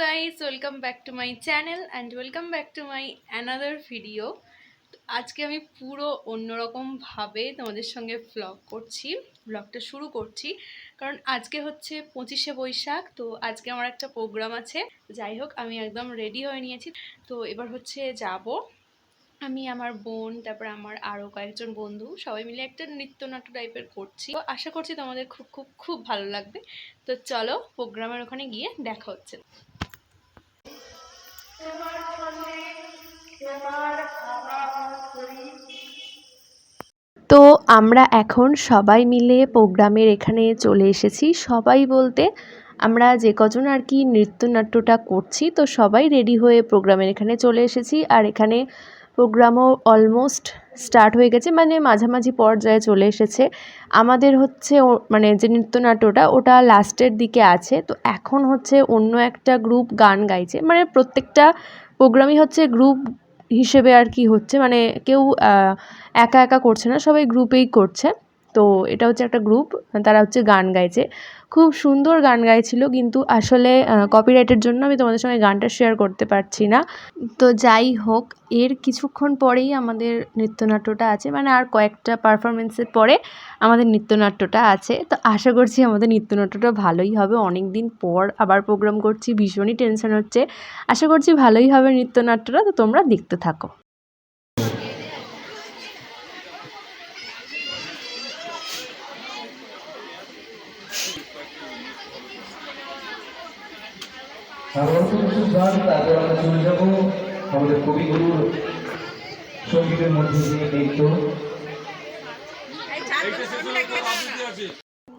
Guys welcome back to my channel and welcome back to my another video আজকে আমি পুরো অন্যরকমভাবে তোমাদের সঙ্গে ব্লগ করছি ব্লগটা শুরু করছি। কারণ আজকে হচ্ছে পঁচিশে বৈশাখ, তো আজকে আমার একটা প্রোগ্রাম আছে। যাই হোক, আমি একদম রেডি হয়ে নিয়েছি। তো এবার হচ্ছে যাব আমি আমার বোন, তারপর আমার আরও কয়েকজন বন্ধু, সবাই মিলে একটা নৃত্যনাট্য টাইপের করছি। তো আশা করছি তোমাদের খুব খুব খুব ভালো লাগবে। তো চলো প্রোগ্রামের ওখানে গিয়ে দেখা হচ্ছে। তো আমরা এখন সবাই মিলে প্রোগ্রামের এখানে চলে এসেছি। সবাই বলতে আমরা যে কজন আর কি নৃত্যনাট্যটা করছি, তো সবাই রেডি হয়ে প্রোগ্রামের এখানে চলে এসেছি। আর এখানে প্রোগ্রামও অলমোস্ট স্টার্ট হয়ে গেছে মানে মাঝামাঝি পর্যায়ে চলে এসেছে। আমাদের হচ্ছে মানে যে নৃত্যনাট্যটা, ওটা লাস্টের দিকে আছে। তো এখন হচ্ছে অন্য একটা গ্রুপ গান গাইছে। মানে প্রত্যেকটা প্রোগ্রামই হচ্ছে গ্রুপ হিসেবে আর কি হচ্ছে। মানে কেউ একা একা করছে না, সবাই গ্রুপেই করছে। তো এটা হচ্ছে একটা গ্রুপ তারা হচ্ছে গান গাইছে। খুব সুন্দর গান গাইছিল, কিন্তু আসলে কপিরাইটের জন্য আমি তোমাদের সঙ্গে গানটা শেয়ার করতে পারছি না। তো যাই হোক, এর কিছুক্ষণ পরেই আমাদের নৃত্যনাট্যটা আছে মানে আর কয়েকটা পারফরমেন্সের পরে আমাদের নৃত্যনাট্যটা আছে। তো আশা করছি আমাদের নৃত্যনাট্যটা ভালোই হবে। অনেক দিন পর আবার প্রোগ্রাম করছি, ভীষণই টেনশন হচ্ছে। আশা করছি ভালোই হবে নৃত্যনাট্যটা, তো তোমরা দেখতে থাকো।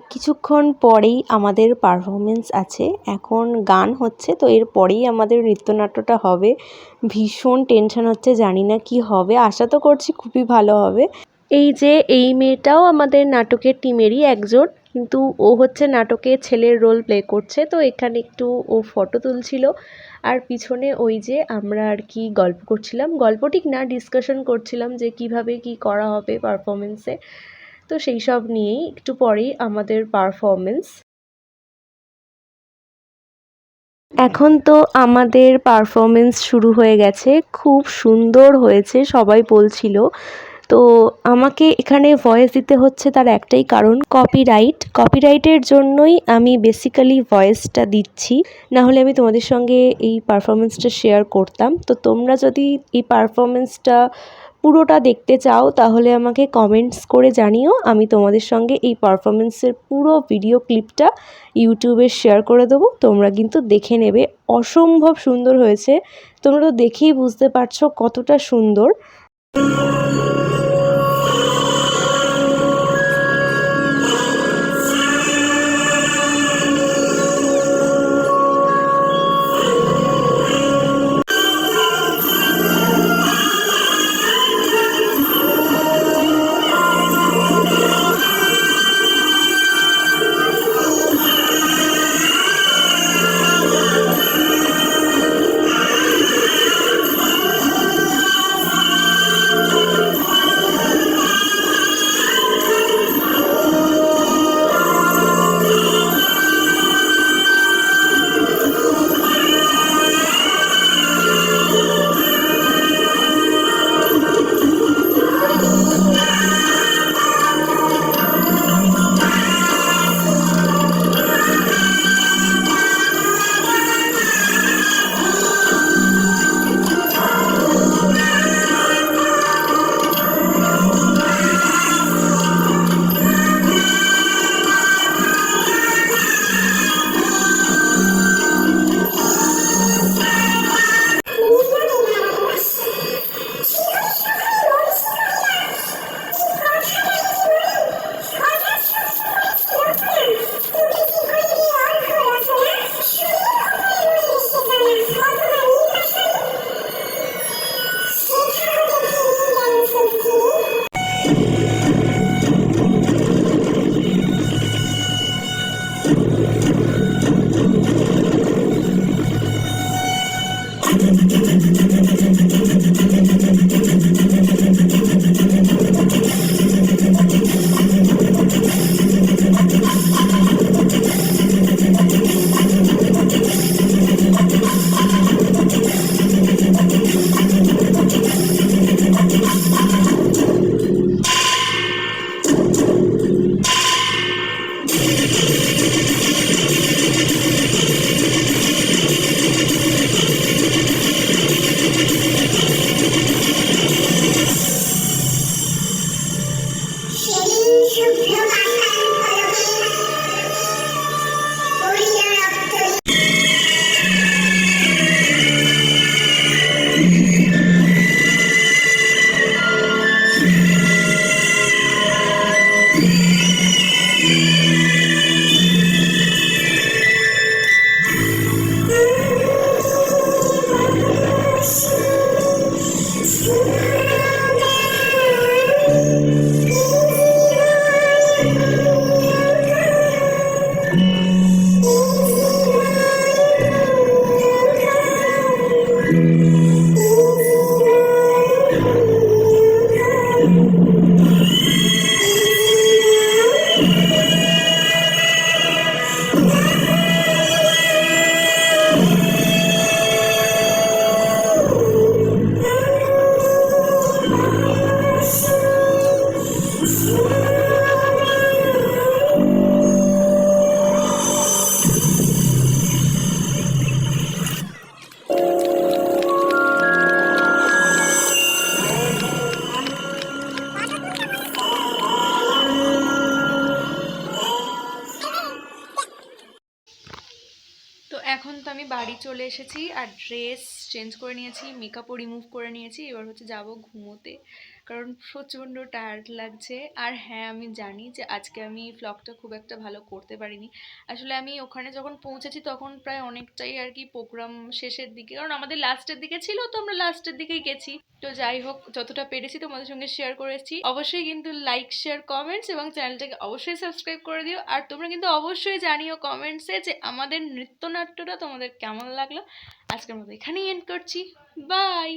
কিছুক্ষণ পরেই আমাদের পারফরমেন্স আছে। এখন গান হচ্ছে, তো এর পরেই আমাদের নৃত্যনাট্যটা হবে। ভীষণ টেনশন হচ্ছে, জানি না কি হবে। আশা তো করছি খুবই ভালো হবে। এই যে, এই মেয়েটাও আমাদের নাটকের টিমেরই একজন। কিন্তু ও হচ্ছে নাটকে ছেলের রোল প্লে করছে, তো এখানে একটু ও ফটো তুলছিল। আর পিছনে ওই যে আমরা আর কি গল্প করছিলাম, গল্প ঠিক না ডিসকাশন করছিলাম যে কীভাবে কি করা হবে পারফরমেন্সে তো সেই সব নিয়েই একটু পরেই আমাদের পারফরমেন্স এখন তো আমাদের পারফরমেন্স শুরু হয়ে গেছে, খুব সুন্দর হয়েছে, সবাই বলছিল। তো আমাকে এখানে ভয়েস দিতে হচ্ছে তার একটাই কারণ কপিরাইট কপিরাইটের জন্যই আমি বেসিক্যালি ভয়েসটা দিচ্ছি। না হলে আমি তোমাদের সঙ্গে এই পারফরমেন্সটা শেয়ার করতাম। তো তোমরা যদি এই পারফরমেন্সটা পুরোটা দেখতে চাও, তাহলে আমাকে কমেন্টস করে জানিও। আমি তোমাদের সঙ্গে এই পারফরমেন্সের পুরো ভিডিও ক্লিপটা ইউটিউবে শেয়ার করে দেবো। তোমরা কিন্তু দেখে নেবে। অসম্ভব সুন্দর হয়েছে। তোমরা তো দেখেই বুঝতে পারছ কতটা সুন্দর। এখন তো আমি বাড়ি চলে এসেছি আর ড্রেস চেঞ্জ করে নিয়েছি মেকআপও রিমুভ করে নিয়েছি, এবার হচ্ছে যাব ঘুমোতে। কারণ প্রচণ্ড টায়ার্ড লাগছে। আর হ্যাঁ আমি জানি যে আজকে আমি ফ্লগটা খুব একটা ভালো করতে পারিনি। আসলে আমি ওখানে যখন পৌঁছেছি তখন প্রায় অনেকটাই আর কি প্রোগ্রাম শেষের দিকে, কারণ আমাদের লাস্টের দিকে ছিল তো আমরা লাস্টের দিকেই গেছি। তো যাই হোক, যতটা পেরেছি তোমাদের সঙ্গে শেয়ার করেছি অবশ্যই কিন্তু লাইক শেয়ার কমেন্টস এবং চ্যানেলটাকে অবশ্যই সাবস্ক্রাইব করে দিও। আর তোমরা কিন্তু অবশ্যই জানিও কমেন্টসে যে আমাদের নৃত্যনাট্যটা তোমাদের কেমন লাগল। আজকের মতো এখানেই এন্ড করছি। বাই